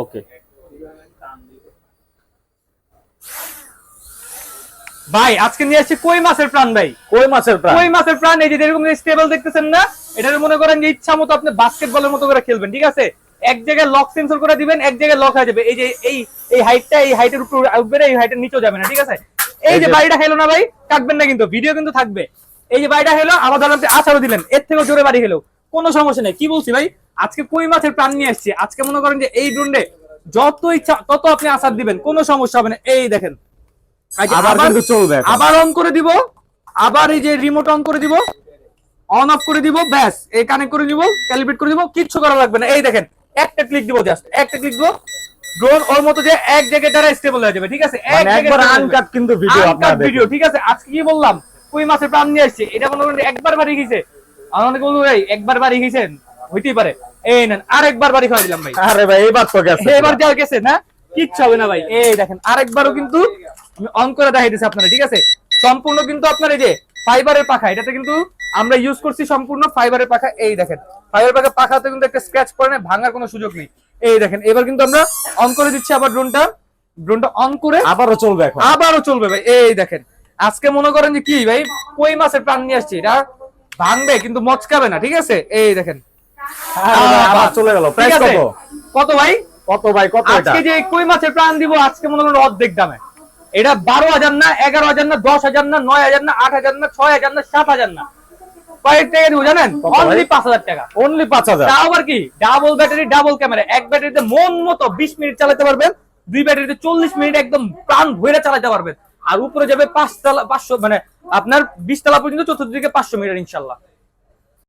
ওকে ভাই আজকে নিয়ে আসছি কই মাছের প্রাণ ভাই? কই মাছের প্রাণ? কই মাছের প্রাণ? এই যে যেরকম স্টেবল দেখতেছেন না? এটার মনে করেন যে ইচ্ছা মতো আপনি বাস্কেটবলের মতো করে খেলবেন ঠিক আছে? এক জায়গায় লক সেন্সর করে দিবেন এক জায়গায় লক হয়ে যাবে। এই যে এই এই হাইটটা এই হাইটের উপর উঠবে না এই হাইটের নিচেও যাবে না ঠিক আছে? এই যে বাড়িটা হেলো না ভাই কাটবেন না কিন্তু ভিডিও কিন্তু থাকবে। এই যে বাড়িটা হেলো আবার ধরেন আচারও দিলেন এর থেকেও জোরে বাড়ি হেলো। কোনো সমস্যা নেই কি বলছি ভাই? আজকে কই মাছের প্রাণ নিয়ে আসছি? আজকে মনে করেন যে এই ড্রোনে যত ইচ্ছা তত আপনি আচার দিবেন কোনো সমস্যা হবে না। এই দেখেন। আবার কিন্তু চলবে আবার অন করে দিব আবার এই যে রিমোট অন করে দিব অন অফ করে দিব ব্যাস এই কানেক্ট করে দিব ক্যালিব্রেট করে দিব কিচ্ছু করা লাগবে না। এই দেখেন একটা ক্লিক দিব জাস্ট একটা ক্লিক দিব। ড্রোন ওর মতো যে এক জায়গায় দ্বারা স্টেবল হয়ে যাবে ঠিক আছে? এক মানে জায়গায় একবার আনকাট কিন্তু ভিডিও আপনারা ভিডিও ঠিক আছে? আজকে কি বললাম? কই মাছের প্রাণ নিয়ে আসছে? এটা মনে করেন একবার বাড়ি গেছে। আমার অনেকে বলব ভাই একবার বাড়ি গেছেন? হইতেই পারে। এই নেন আর একবার বাড়ি খাওয়া দিলাম ভাই। আরে ভাই এবার তো গেছে। এবার যা গেছে না? কিচ্ছু হবে না ভাই। এই দেখেন আরেকবারও কিন্তু আমি অন করে দেখাই দিচ্ছি আপনারা ঠিক আছে? সম্পূর্ণ কিন্তু আপনার এই যে ফাইবারের পাখা এটাতে কিন্তু আমরা ইউজ করছি সম্পূর্ণ ফাইবারের পাখা। এই দেখেন ফাইবার পাখা পাখাতে কিন্তু একটা স্ক্র্যাচ পড়ে না ভাঙার কোনো সুযোগ নেই। এই দেখেন এবার কিন্তু আমরা অন করে দিচ্ছি আবার ড্রোনটা ড্রোনটা অন করে আবারও চলবে এখন। আবারও চলবে ভাই। এই দেখেন আজকে মনে করেন যে কি ভাই কই মাছের প্রাণ নিয়ে আসছি? এটা ভাঙবে কিন্তু মচকাবে না ঠিক আছে? এই দেখেন আবার চলে গেল। ঠিক প্রাইস আছে? কত? কত ভাই? কত ভাই কত এটা? আজকে যে কই মাছের প্রাণ দিব আজকে মনে করেন অর্ধেক দামে। এটা বারো হাজার না এগারো হাজার না দশ হাজার না নয় হাজার না আট হাজার না ছয় হাজার না সাত হাজার না। কয়েক টাকা দিব জানেন? অনলি পাঁচ হাজার টাকা। অনলি পাঁচ হাজার। আবার কি? ডাবল ব্যাটারি ডাবল ক্যামেরা এক ব্যাটারিতে মন মতো বিশ মিনিট চালাতে পারবেন দুই ব্যাটারিতে চল্লিশ মিনিট একদম প্রাণ ভরে চালাতে পারবেন। আর উপরে যাবে পাঁচ তালা পাঁচশো মানে আপনার বিশ তলা পর্যন্ত চতুর্থ দিকে পাঁচশো মিটার ইনশাল্লাহ।